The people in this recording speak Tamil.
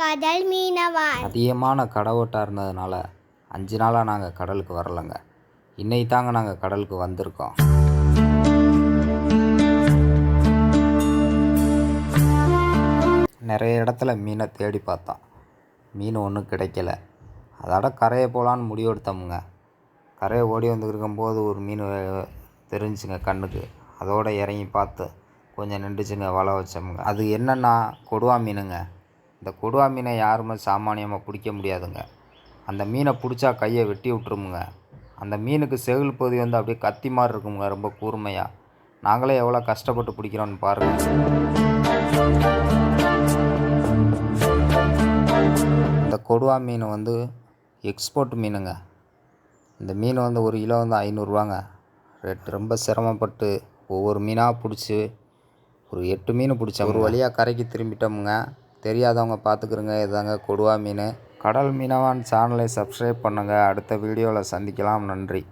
கடல் மீனவான் அதிகமான கடவோட்டாக இருந்ததுனால அஞ்சு நாளாக நாங்கள் கடலுக்கு வரலைங்க. இன்னைக்கு தாங்க நாங்கள் கடலுக்கு வந்திருக்கோம். நிறைய இடத்துல மீனை தேடி பார்த்தோம். மீன் ஒன்றும் கிடைக்கல. அதோட கரையை போகலான்னு முடிவெடுத்தோமுங்க. கரையை ஓடி வந்துருக்கும்போது ஒரு மீன் தெரிஞ்சுங்க கண்ணுக்கு. அதோட இறங்கி பார்த்து கொஞ்சம் நின்றுச்சுங்க வலை வச்சோமுங்க. அது என்னென்னா கொடுவா மீனுங்க. இந்த கொடுவா மீனை யாருமே சாமானியமாக பிடிக்க முடியாதுங்க. அந்த மீனை பிடிச்சா கையை வெட்டி விட்டுருமுங்க. அந்த மீனுக்கு செவில் பகுதி வந்து அப்படியே கத்தி மாதிரி இருக்குமுங்க ரொம்ப கூர்மையாக நாங்களே எவ்வளோ கஷ்டப்பட்டு பிடிக்கிறோன்னு பாருங்கள் இந்த கொடுவா மீன் வந்து எக்ஸ்போர்ட் மீனுங்க. இந்த மீன் வந்து ஒரு கிலோ வந்து ஐநூறுரூவாங்க ரேட் ரொம்ப சிரமப்பட்டு ஒவ்வொரு மீனாக பிடிச்சி ஒரு எட்டு மீன் பிடிச்சோம் ஒரு வழியாக கரைக்கு திரும்பிட்டோமுங்க. தெரியாதவங்க பார்த்துக்குறங்க இதாங்க கொடுவா மீன். கடல் மீனவான் சேனலை சப்ஸ்கிரைப் பண்ணுங்கள் அடுத்த வீடியோவில் சந்திக்கலாம். நன்றி.